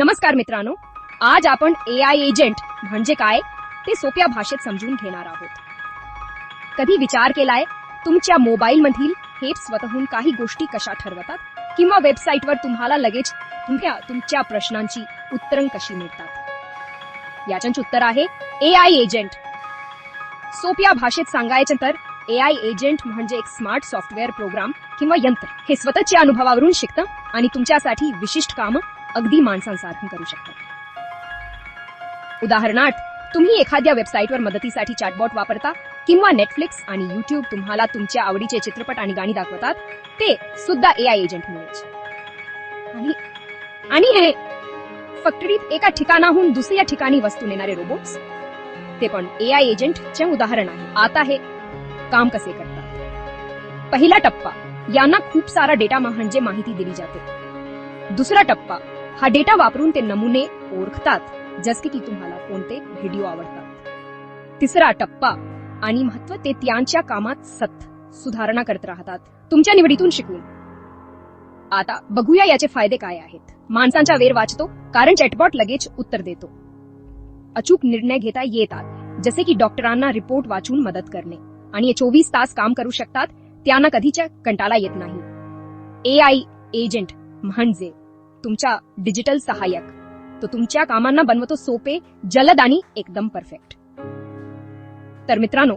नमस्कार मित्रांनो आज आपण ए आय एजंट म्हणजे काय ते सोप्या भाषेत समजून घेणार आहोत. कधी विचार केलाय तुमच्या मोबाईल मधील हे स्वतःहून काही गोष्टी कशा ठरवतात किंवा वेबसाईटवर तुम्हाला लगेच तुमच्या तुमच्या प्रश्नांची उत्तरं कशी मिळतात? याच्याच उत्तर आहे ए आय एजंट सोप्या भाषेत सांगायचं तर ए आय एजंट म्हणजे एक स्मार्ट सॉफ्टवेअर प्रोग्राम किंवा यंत्र. हे स्वतःच्या अनुभवावरून शिकतं आणि तुमच्यासाठी विशिष्ट कामं अगदी माणसांसारखी करू शकता. उदाहरणार्थ तुम्ही एखाद्या वेबसाईटवर मदतीसाठी चॅटबॉट वापरता किंवा नेटफ्लिक्स आणि युट्यूब तुम्हाला तुमच्या आवडीचे चित्रपट आणि गाणी दाखवतात ते सुद्धा ए आय एजंट मिळेल आणि आणि हे फॅक्टरीत एका ठिकाणाहून दुसऱ्या ठिकाणी वस्तू नेणारे रोबोट्स ते पण ए आय एजंटचे उदाहरण आहे. आता हे काम कसे करतात? पहिला टप्पा यांना खूप सारा डेटा म्हणजे माहिती दिली जाते. दुसरा टप्पा हा डेटा वापरून ते नमुने ओळखतात जसे की तुम्हाला कोणते व्हिडिओ आवडतात. तिसरा टप्पा आणि महत्त्व ते त्यांच्या कामात सत सुधारणा करत राहतात. तुमच्या निवडीतून शिकून. आता बघूया याचे फायदे काय आहेत. माणसांचा वेळ वाचतो कारण चॅटबॉट लगेच उत्तर देतो. अचूक निर्णय घेता येतात जसे की डॉक्टरांना रिपोर्ट वाचून मदत करणे. आणि चोवीस तास काम करू शकतात त्यांना कधीच्या कंटाळा येत नाही. ए आय एजंट म्हणजे तुमचा डिजिटल सहाय्यक. तो तुमच्या कामांना बनवतो सोपे जलद आणि एकदम परफेक्ट. तर मित्रांनो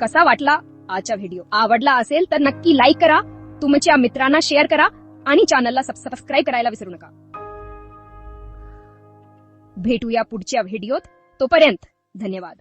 कसा वाटला आजचा व्हिडिओ? आवडला असेल तर नक्की लाईक करा तुमच्या मित्रांना शेअर करा आणि चॅनलला सबस्क्राईब करायला विसरू नका. भेटूया पुढच्या व्हिडिओत. तोपर्यंत धन्यवाद.